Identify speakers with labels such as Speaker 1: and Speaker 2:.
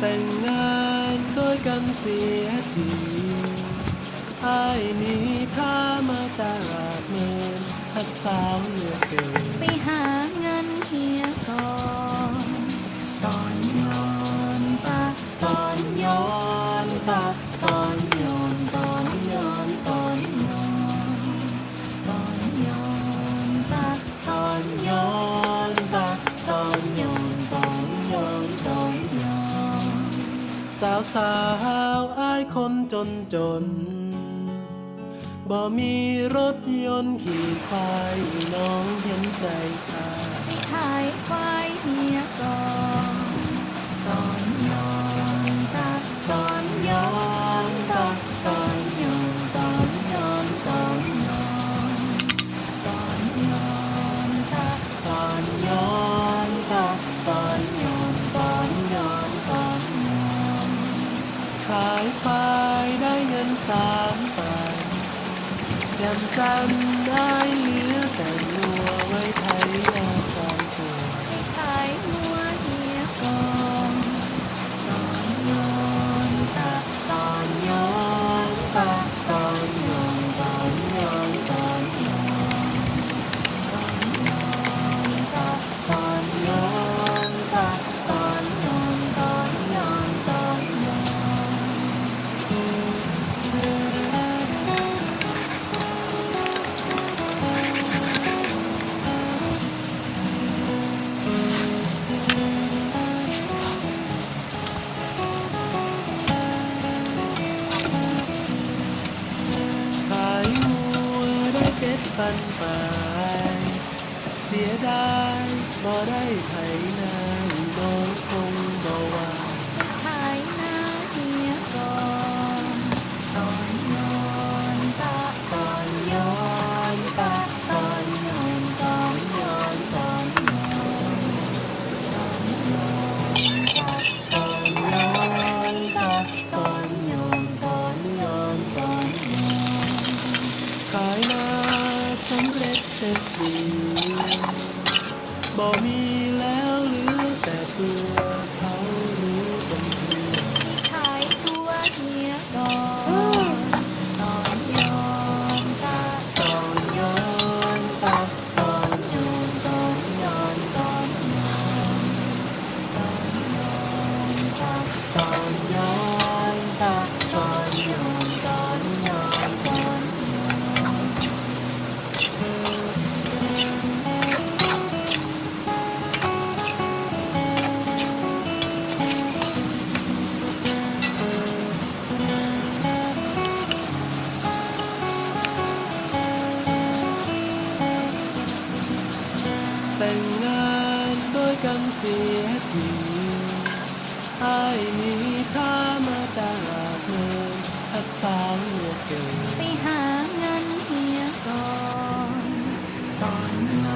Speaker 1: แต่งงานด้วยกันเสียทีไอ้นี้ข้ามาจากราดเมินทักสาวเหลือเกิน
Speaker 2: ไปหา
Speaker 1: สาวสาวอายคนจนจน บ่มีรถยนต์ขี่ควายน้องเห็นใจค่ะ
Speaker 2: ไปขายควายเมียก่อน ยั
Speaker 1: งจำได้เหลือแต่รัวไว้ไทยอา
Speaker 2: ดปัน
Speaker 1: ไป เสียดายบ่ได้ไถนา สร็จดีบ่มีแล้วเหลือแต่เพื่อเขารู้เป็นเพื่อ
Speaker 2: ขายตัวเฮียก่อนตอนยอนตาตอนยอนตาตอนยอนตอนยอนตอนยอนตอนยอนตาตอน
Speaker 1: แต่งงานโดยกันเสียทีไอ้นี้ข้ามาจากเมืองทักสางเหลือเกิน
Speaker 2: ไปหางานเฮียก่อนตอน